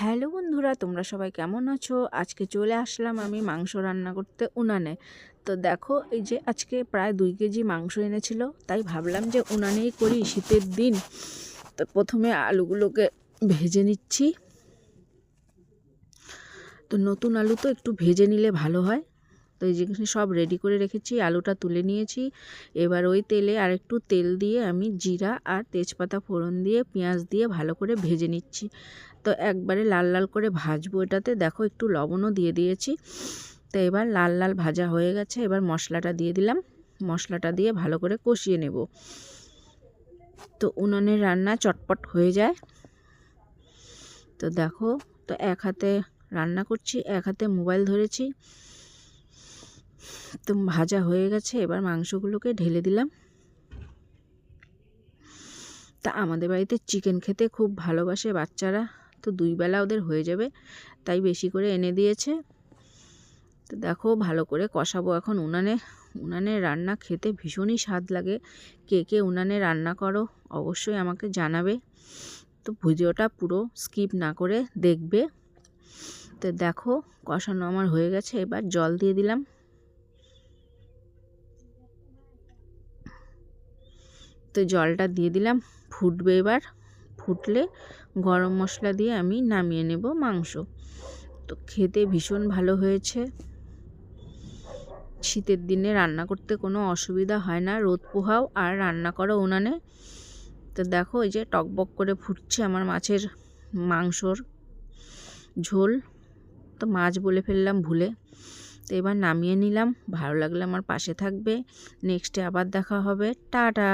Hello বন্ধুরা, তোমরা সবাই কেমন আছো? আজকে চলে আসলাম আমি মাংস রান্না করতে উনানে। তো দেখো, এই যে আজকে প্রায় দুই কেজি মাংস এনেছিল, তাই ভাবলাম যে উনানেই করি শীতের দিন। তো প্রথমে আলুগুলোকে ভেজে নিচ্ছি। তো নতুন আলু তো একটু ভেজে নিলে ভালো হয়। তো এই জিনিস সব রেডি করে রেখেছি, আলুটা তুলে নিয়েছি। এবার ওই তেলে আর একটু তেল দিয়ে আমি জিরা আর তেজপাতা ফোড়ন দিয়ে, পেঁয়াজ দিয়ে ভালো করে ভেজে নিচ্ছি। তো একবারে লাল লাল করে ভাজবো এটাতে। দেখো একটু লবণও দিয়ে দিয়েছি। তো এবার লাল লাল ভাজা হয়ে গেছে, এবার মশলাটা দিয়ে দিলাম। মশলাটা দিয়ে ভালো করে কষিয়ে নেব। তো উনানের রান্না চটপট হয়ে যায়। তো দেখো, তো এক হাতে রান্না করছি, এক হাতে মোবাইল ধরেছি। তো ভাজা হয়ে গেছে, এবার মাংসগুলোকে ঢেলে দিলাম। তা আমাদের বাড়িতে চিকেন খেতে খুব ভালোবাসে বাচ্চারা, তো দুই বেলা ওদের হয়ে যাবে, তাই বেশি করে এনে দিয়েছে। তো দেখো, ভালো করে কষাবো এখন উনানে। উনানে রান্না খেতে ভীষণই স্বাদ লাগে। কে কে উনানে রান্না করো অবশ্যই আমাকে জানাবে। তো ভিডিওটা পুরো স্কিপ না করে দেখবে। তো দেখো, কষানো আমার হয়ে গেছে, এবার জল দিয়ে দিলাম। তো জলটা দিয়ে দিলাম, ফুটবে এবার। ফুটলে গরম মশলা দিয়ে আমি নামিয়ে নেব মাংস। তো খেতে ভীষণ ভালো হয়েছে। শীতের দিনে রান্না করতে কোনো অসুবিধা হয় না, রোদ পোহাও আর রান্না করো উনানে। তো দেখো এই যে টকবক করে ফুটছে আমার মাছের মাংসর ঝোল। তো মাছ বলে ফেললাম ভুলে। তো এবার নামিয়ে নিলাম। ভালো লাগলে আমার পাশে থাকবে। নেক্সটে আবার দেখা হবে। টাটা!